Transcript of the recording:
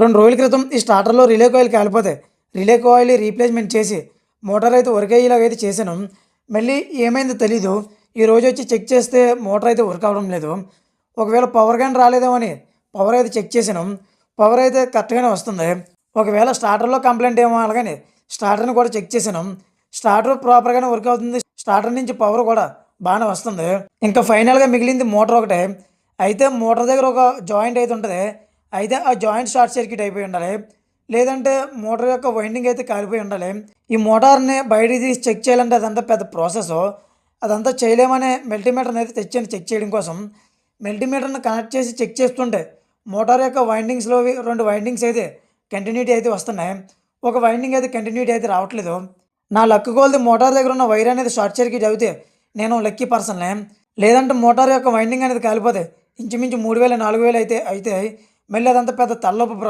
రెండు రోజుల క్రితం ఈ స్టార్టర్లో రిలే కాయిల్ కాలిపోతే రిలే కాయిల్ రీప్లేస్మెంట్ చేసి మోటార్ అయితే వర్క్ అయ్యేలాగా అయితే చేశాను. మళ్ళీ ఏమైందో తెలీదు. ఈ రోజు వచ్చి చెక్ చేస్తే మోటార్ అయితే వర్క్ అవ్వడం లేదు. ఒకవేళ పవర్ కానీ రాలేదేమో అని పవర్ అయితే చెక్ చేసాను పవర్ అయితే కరెక్ట్గానే వస్తుంది. ఒకవేళ స్టార్టర్లో కంప్లైంట్ ఏమో అలాగని స్టార్టర్ని కూడా చెక్ చేసాను స్టార్టర్ ప్రాపర్గానే వర్క్ అవుతుంది. స్టార్టర్ నుంచి పవర్ కూడా బాగానే వస్తుంది. ఇంకా ఫైనల్గా మిగిలింది మోటార్ ఒకటే. అయితే మోటార్ దగ్గర ఒక జాయింట్ అయితే ఉంటుంది. అయితే ఆ జాయింట్ షార్ట్ సర్క్యూట్ అయిపోయి ఉండాలి. లేదంటే మోటార్ యొక్క వైండింగ్ అయితే కాలిపోయి ఉండాలి. ఈ మోటార్ని బయట తీసి చెక్ చేయాలంటే అదంతా పెద్ద ప్రాసెస్. అదంతా చేయలేమనే మల్టీమీటర్ని అయితే తెచ్చాను చెక్ చేయడం కోసం. మల్టీమీటర్ని కనెక్ట్ చేసి చెక్ చేస్తుంటే మోటార్ యొక్క వైండింగ్స్లో రెండు వైండింగ్స్ అయితే కంటిన్యూటీ అయితే వస్తున్నాయి. ఒక వైండింగ్ అయితే కంటిన్యూటీ అయితే రావట్లేదు. నా లక్ కోల్ది మోటార్ దగ్గర ఉన్న వైర్ అనేది షార్ట్ సర్క్యూట్ అయితే నేను లక్కీ పర్సన్లే లేదంటే మోటార్ యొక్క వైండింగ్ అనేది కాలిపోతే ఇంచుమించు మూడు వేలు నాలుగు వేలు అయితే అయితే మళ్ళీ అదంతా పెద్ద తలనొప్పి